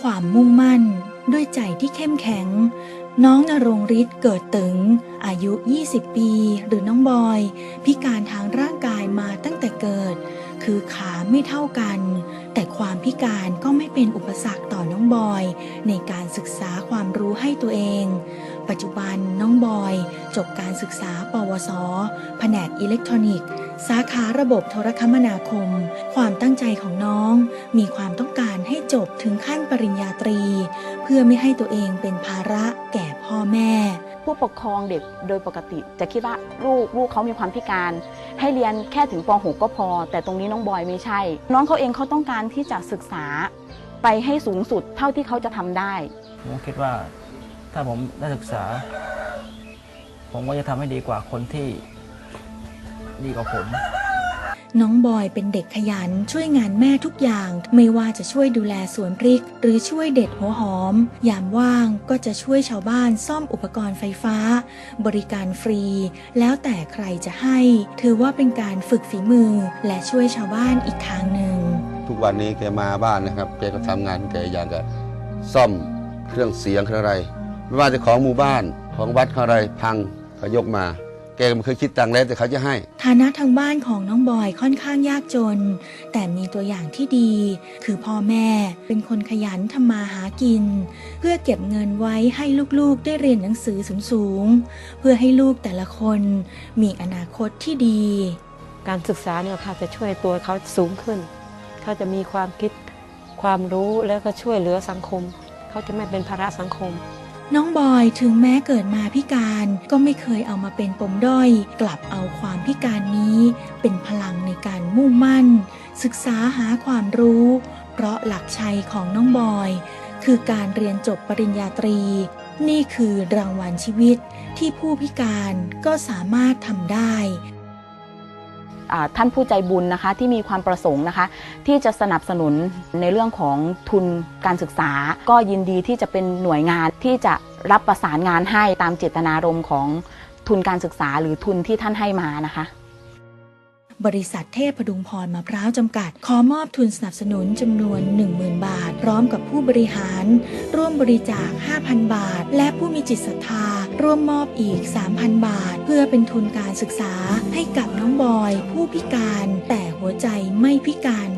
ความมุ่งมั่น ด้วยใจที่เข้มแข็ง น้องนรงฤทธิ์เกิดตึง อายุ 20 ปี หรือน้องบอย พิการทางร่างกายมาตั้งแต่เกิด คือขาไม่เท่ากัน แต่ความพิการก็ไม่เป็นอุปสรรคต่อน้องบอย ในการศึกษาความรู้ให้ตัวเอง ปัจจุบันน้องบอย จบการศึกษา ปวส แผนกอิเล็กทรอนิกส์ สาขาระบบโทรคมนาคม ความตั้งใจของน้อง มีความต้องการให้จบถึงขั้นปริญญาตรี เพื่อไม่ให้ตัวเองเป็นภาระแก่พ่อแม่ ผู้ปกครองเด็กโดยปกติจะคิดว่าลูกลูกเขามีความพิการ ให้เรียนแค่ถึงป .6 ก็พอ แต่ตรงนี้น้องบอยไม่ใช่ น้องเขาเองเขาต้องการที่จะศึกษาไปให้สูงสุดเท่าที่เขาจะทำได้ผมคิดว่า ถ้าผมได้ศึกษา ผมก็จะทำให้ดีกว่าคนที่ดีกว่าผม น้องบอยเป็นเด็กขยันช่วยงานแม่ทุกอย่าง ไม่ว่าจะช่วยดูแลสวนพริก หรือช่วยเด็ดหัวหอม ยามว่างก็จะช่วยชาวบ้านซ่อมอุปกรณ์ไฟฟ้า บริการฟรี แล้วแต่ใครจะให้ ถือว่าเป็นการฝึกฝีมือ และช่วยชาวบ้านอีกทางหนึ่ง ทุกวันนี้แกมาบ้านนะครับ แกก็ทำงานแกอย่างกับซ่อมเครื่องเสียงเครื่องอะไร ไม่ว่าจะของหมู่บ้านของวัดเขาอะไรพังเขายกมา แกก็ไม่เคยคิดตังค์แล้วแต่เขาจะให้ ฐานะทางบ้านของน้องบอยค่อนข้างยากจน แต่มีตัวอย่างที่ดี คือพ่อแม่เป็นคนขยันทำมาหากิน เพื่อเก็บเงินไว้ให้ลูกๆ ได้เรียนหนังสือสูงๆ เพื่อให้ลูกแต่ละคนมีอนาคตที่ดี การศึกษาเนี่ยค่ะจะช่วยตัวเขาสูงขึ้น เขาจะมีความคิดความรู้แล้วก็ช่วยเหลือสังคม เขาจะไม่เป็นภาระสังคม น้องบอยถึงแม้เกิดมาพิการก็ไม่เคยเอามาเป็นปมด้อย กลับเอาความพิการนี้เป็นพลังในการมุ่งมั่น ศึกษาหาความรู้ เพราะหลักชัยของน้องบอย คือการเรียนจบปริญญาตรี นี่คือรางวัลชีวิตที่ผู้พิการก็สามารถทำได้ ท่านผู้ใจบุญนะคะที่มีความประสงค์นะคะ ที่จะสนับสนุนในเรื่องของทุนการศึกษา ก็ยินดีที่จะเป็นหน่วยงานที่จะรับประสานงานให้ตามเจตนารมณ์ของทุนการศึกษาหรือทุนที่ท่านให้มานะคะ บริษัทเทพพดุงพรมะพร้าวจำกัด ขอมอบทุนสนับสนุนจำนวน 10,000 บาท พร้อมกับผู้บริหาร ร่วมบริจาค 5,000 บาท และผู้มีจิตศรัทธา ร่วมมอบอีก 3,000 บาท เพื่อเป็นทุนการศึกษาให้กับน้องบอย ผู้พิการ แต่หัวใจไม่พิการ